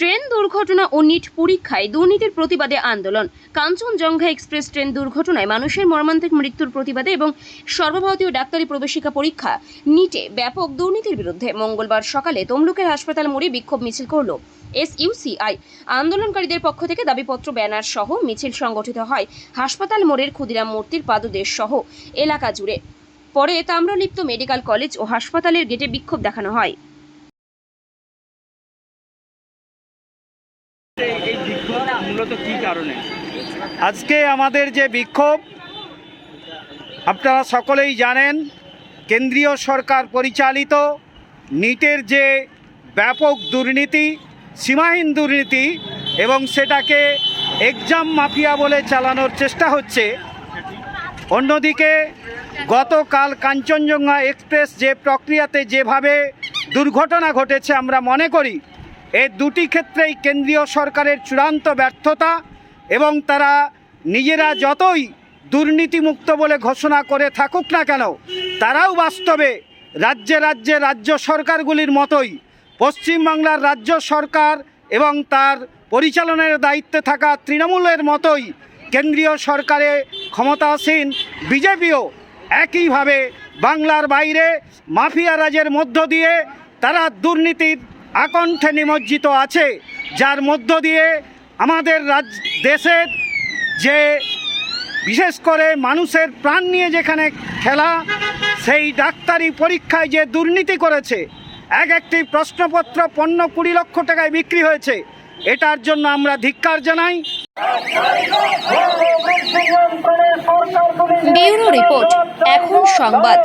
Train দুর্ঘটনা ও NEET পরীক্ষায় দুর্নীতির প্রতিবাদে আন্দোলন। কাঞ্চনজঙ্ঘা এক্সপ্রেস ট্রেন দুর্ঘটনায় মানুষের মর্মান্তিক মৃত্যুর প্রতিবাদে এবং সর্বভারতীয় ডাক্তারি প্রবেশিকা পরীক্ষা। নিটে ব্যাপক দুর্নীতির বিরুদ্ধে মঙ্গলবার সকালে তমলুকের হাসপাতাল মোড়ে বিক্ষোভ মিছিল করল এসইউসিআই। আন্দোলনকারীদের পক্ষ থেকে দাবিপত্র, ব্যানার সহ মিছিল সংগঠিত হয় হাসপাতাল মোড়ের ক্ষুদিরাম মূর্তির পাদদেশ সহ এলাকা জুড়ে। পরে তাম্রলিপ্ত মেডিকেল কলেজ ও হাসপাতালের গেটে বিক্ষোভ দেখানো হয়। মূলত কি কারণে? আজকে আমাদের যে বিক্ষোভ, আপনারা সকলেই জানেন, কেন্দ্রীয় সরকার পরিচালিত নিটের যে ব্যাপক দুর্নীতি, সীমাহীন দুর্নীতি এবং সেটাকে এক্সাম মাফিয়া বলে চালানোর চেষ্টা হচ্ছে, অন্যদিকে গতকাল কাঞ্চনজঙ্ঘা এক্সপ্রেস যে প্রক্রিয়াতে যেভাবে দুর্ঘটনা ঘটেছে আমরা মনে করি এই দুটি ক্ষেত্রেই কেন্দ্রীয় সরকারের চূড়ান্ত ব্যর্থতা এবং তারা নিজেরা যতই দুর্নীতিমুক্ত বলে ঘোষণা করে থাকুক না কেন, তারাও বাস্তবে রাজ্যে রাজ্যে রাজ্য সরকারগুলির মতোই পশ্চিমবাংলার রাজ্য সরকার এবং তার পরিচালনার দায়িত্বে থাকা তৃণমূলের মতোই কেন্দ্রীয় সরকারে ক্ষমতাসীন বিজেপিও একইভাবে বাংলার বাইরে মাফিয়া রাজের মধ্য দিয়ে তারা দুর্নীতির আকণ্ঠে নিমজ্জিত আছে, যার মধ্য দিয়ে আমাদের রাজ, দেশের যে বিশেষ করে মানুষের প্রাণ নিয়ে যেখানে খেলা, সেই ডাক্তারি পরীক্ষায় যে দুর্নীতি করেছে, এক একটি প্রশ্নপত্র পণ্য কুড়ি লক্ষ টাকায় বিক্রি হয়েছে, এটার জন্য আমরা ধিক্কার জানাই। ব্যুরো রিপোর্ট, এখন সংবাদ।